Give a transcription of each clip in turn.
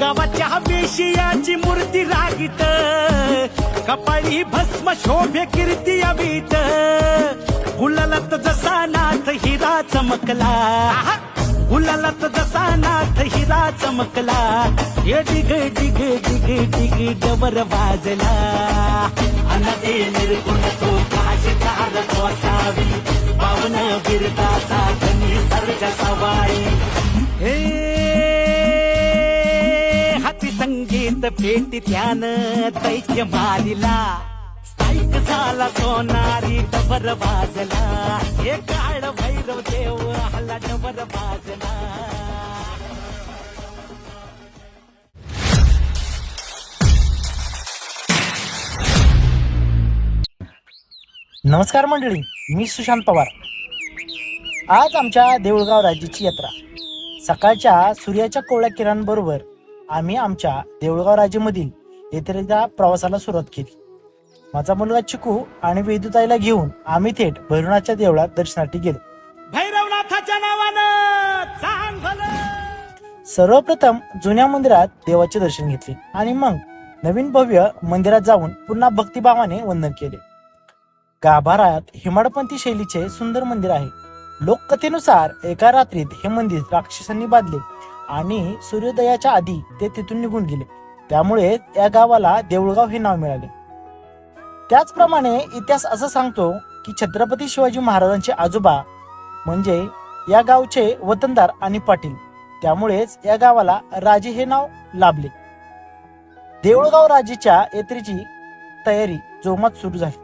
गावाच्या वेशियाची मूर्ती रागीत कपाळी भस्म शोभे कीर्ती अवीत. गुलालात जसा नाथ हिरा चमकला. गुलालात जसा नाथ हिरा चमकला. ये डिग डिग डिग डिग डबर वाजला. अनदे निर्गुण तो काशी चार असावी पावन बिरदाचा धनी सर्ज सवाई. हे हाती संगीत पेटी त्यानं दैत्य मारिला स्थायिक झाला सोनारी डबर वाजला. हे काळ भैरव देव हल्ला डबर वाजला. नमस्कार मंडळी मी सुशांत पवार. आज आमच्या देऊळगाव राज्याची यात्रा. सकाळच्या सूर्याच्या कोवळ्या किरणांबरोबर आम्ही आमच्या देऊळगाव राज्यामधील यात्रेच्या प्रवासाला सुरुवात केली. माझा मुलगा चिकू आणि वेदुताईला घेऊन आम्ही थेट भैरवनाथच्या देवळात दर्शनासाठी गेलो. भैरवनाथाच्या नावानं सर्वप्रथम जुन्या मंदिरात देवाचे दर्शन घेतले आणि मग नवीन भव्य मंदिरात जाऊन पुन्हा भक्तिभावाने वंदन केले. गाभाऱ्यात हिमाडपंथी शैलीचे सुंदर मंदिर आहे. लोककथेनुसार एका रात्रीत हे मंदिर राक्षसांनी बांधले आणि सूर्योदयाच्या आधी ते तिथून निघून गेले. त्यामुळे या गावाला देऊळगाव हे नाव मिळाले. त्याचप्रमाणे इतिहास असं सांगतो की छत्रपती शिवाजी महाराजांचे आजोबा म्हणजे या गावचे वतनदार आणि पाटील. त्यामुळेच या गावाला राजे हे नाव लाभले. देऊळगाव राजेच्या यात्रेची तयारी जोमात सुरू झाली.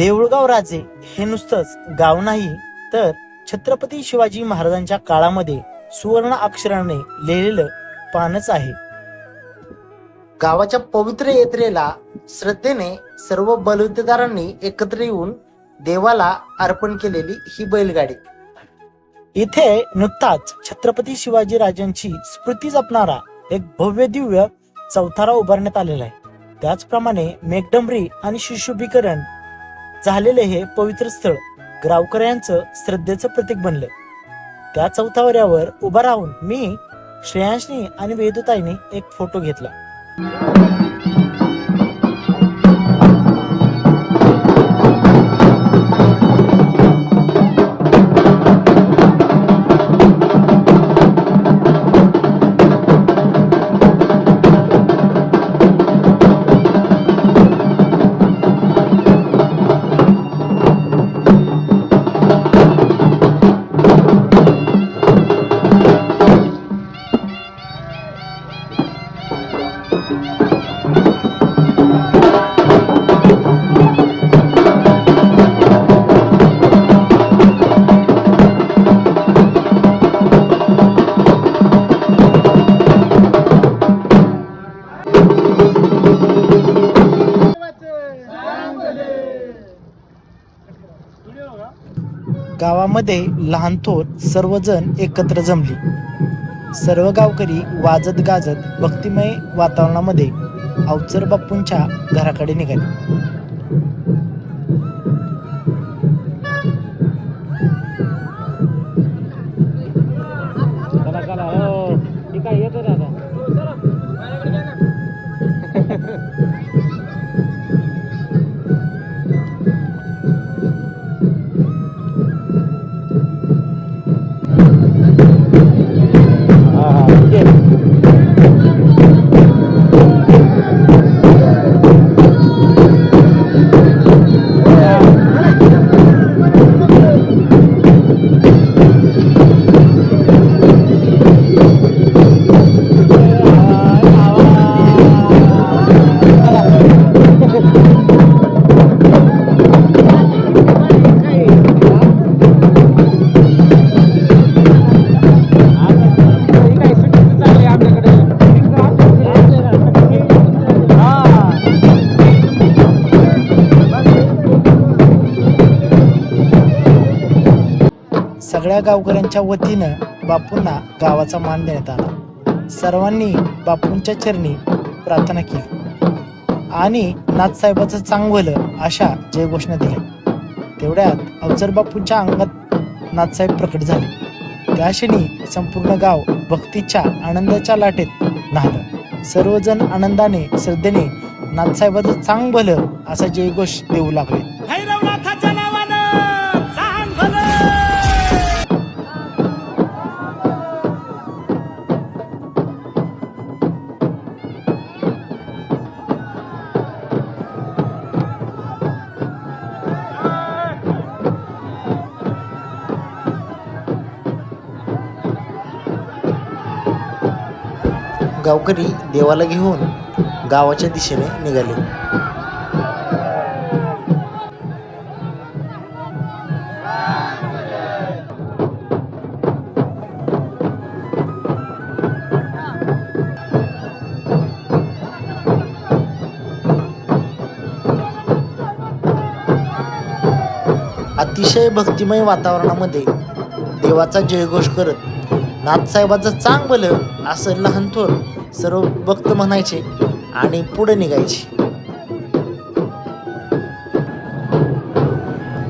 देऊळगाव राजे हे नुसतंच गाव नाही तर छत्रपती शिवाजी महाराजांच्या काळामध्ये सुवर्ण अक्षराने लिहिलेलं पानच आहे. गावाच्या पवित्र यात्रेला श्रद्धेने सर्व बलुतेदारांनी एकत्र येऊन देवाला अर्पण केलेली ही बैलगाडी. इथे नुकताच छत्रपती शिवाजी राजांची स्मृती जपणारा एक भव्य दिव्य चौथारा उभारण्यात आलेला आहे. त्याचप्रमाणे मेघडंबरी आणि शिशुभीकरण झालेले हे पवित्र स्थळ गावकऱ्यांचं श्रद्धेचं प्रतीक बनलं. त्या चौथावऱ्यावर उभा राहून मी श्रेयांशनी आणि वेदुताईने एक फोटो घेतला. गावामध्ये लहान थोर सर्वजण एकत्र जमली. सर्व गावकरी वाजत गाजत भक्तिमय वातावरणामध्ये अवचर बाप्पूंच्या घराकडे निघाले. सगळ्या गावकऱ्यांच्या वतीनं बापूंना गावाचा मान देण्यात आला. सर्वांनी बापूंच्या चरणी प्रार्थना केली. आणि नाथसाहेबाचं चांगलं अशा जयघोषणा दिल्या. तेवढ्यात अवचर बापूंच्या अंगात नाथसाहेब प्रकट झाले. त्या क्षणी संपूर्ण गाव भक्तीच्या आनंदाच्या लाटेत न्हालं. सर्वजण आनंदाने श्रद्धेने नाथसाहेबाचं चांग भलं असा जयघोष देऊ लागले. गावकरी देवाला घेऊन गावाच्या दिशेने निघाले. अतिशय भक्तिमय वातावरणामध्ये देवाचा जयघोष करत नाथसाहेबाचं चांगलं असं लहान थोर सर्व भक्त म्हणायचे आणि पुढे निघायचे.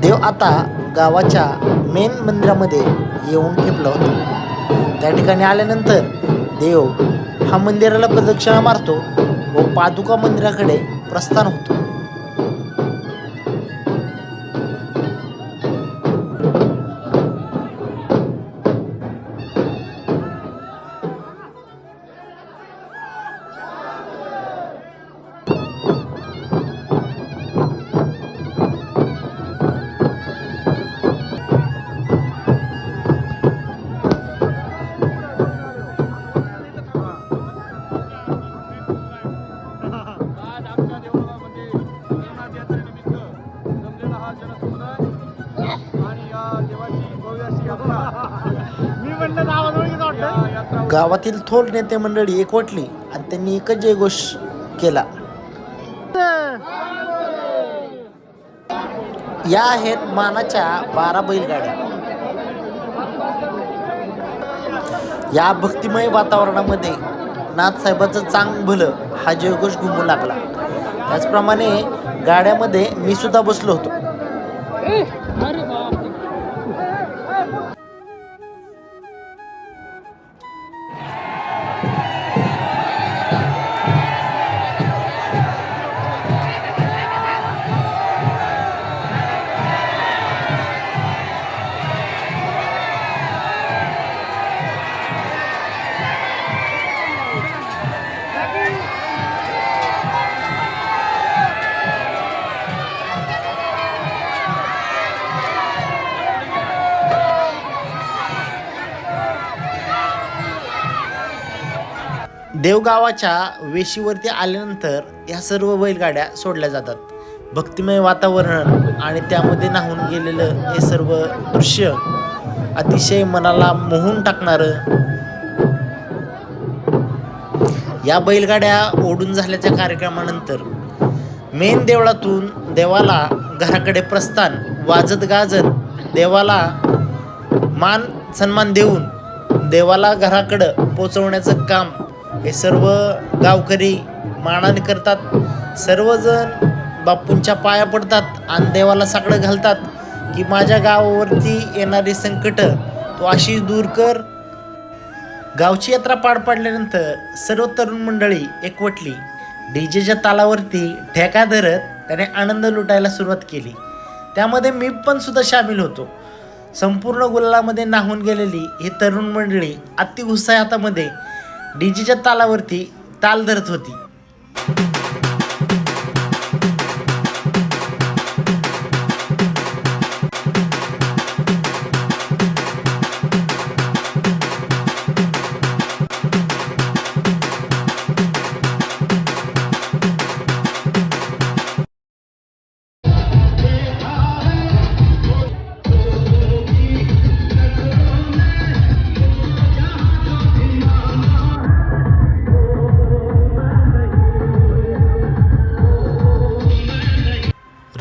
देव आता गावाच्या मेन मंदिरामध्ये येऊन ठेपला होता. त्या ठिकाणी आल्यानंतर देव हा मंदिराला प्रदक्षिणा मारतो व पादुका मंदिराकडे प्रस्थान होतो. गावातील थोर नेते मंडळी एकवटली आणि त्यांनी एकच जयघोष केला. या आहेत मानाच्या बारा बैलगाड्या. या भक्तिमय वातावरणामध्ये नाथसाहेबाचं चांग भलं हा जयघोष घुमू लागला. त्याचप्रमाणे गाड्यामध्ये मी सुद्धा बसलो होतो. देवगावाच्या वेशीवरती आल्यानंतर ह्या सर्व बैलगाड्या सोडल्या जातात. भक्तिमय वातावरण आणि त्यामध्ये नाहून गेलेलं हे सर्व दृश्य अतिशय मनाला मोहून टाकणारं. या बैलगाड्या ओढून झाल्याच्या कार्यक्रमानंतर मेन देवळातून देवाला घराकडे प्रस्थान वाजत गाजत देवाला मान सन्मान देऊन देवाला घराकडं पोचवण्याचं काम हे सर्व गावकरी मानाने करतात. सर्वजण बापूंच्या पाया पडतात आणि देवाला साकडं घालतात की माझ्या गावावरती येणारी संकट तो अशीच दूर कर. गावची यात्रा पार पाडल्यानंतर सर्व तरुण मंडळी एकवटली. डीजेच्या तालावरती ठेका धरत त्याने आनंद लुटायला सुरुवात केली. त्यामध्ये मी पण सुद्धा सामील होतो. संपूर्ण गुलालामध्ये नाहून गेलेली ही तरुण मंडळी अति उत्साहातामध्ये डीजीच्या तालावरती ताल धरत होती.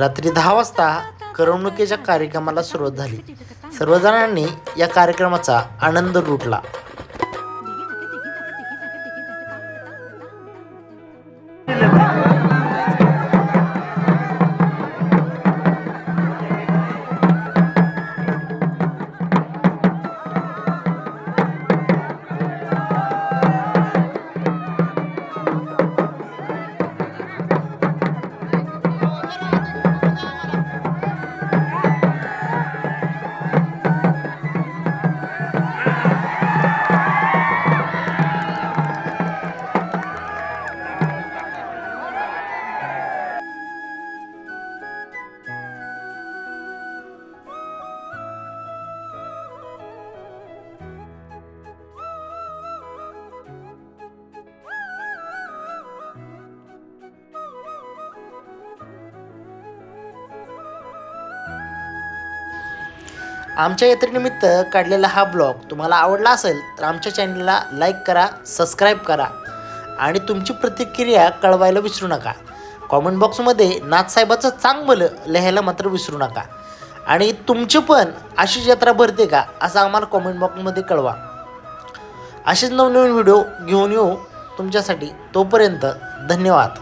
रात्री दहा वाजता करमणुकीच्या कार्यक्रमाला सुरुवात झाली. सर्वजणांनी या कार्यक्रमाचा आनंद लुटला. आमच्या यात्रेनिमित्त काढलेला हा ब्लॉग तुम्हाला आवडला असेल तर आमच्या चॅनलला लाईक करा सबस्क्राईब करा आणि तुमची प्रतिक्रिया कळवायला विसरू नका. कॉमेंट बॉक्समध्ये नाथसाहेबाचं चांगलं लिहायला मात्र विसरू नका. आणि तुमची पण अशीच यात्रा भरते का असं आम्हाला कॉमेंट बॉक्समध्ये कळवा. असेच नवनवीन व्हिडिओ घेऊन येऊ तुमच्यासाठी तोपर्यंत धन्यवाद.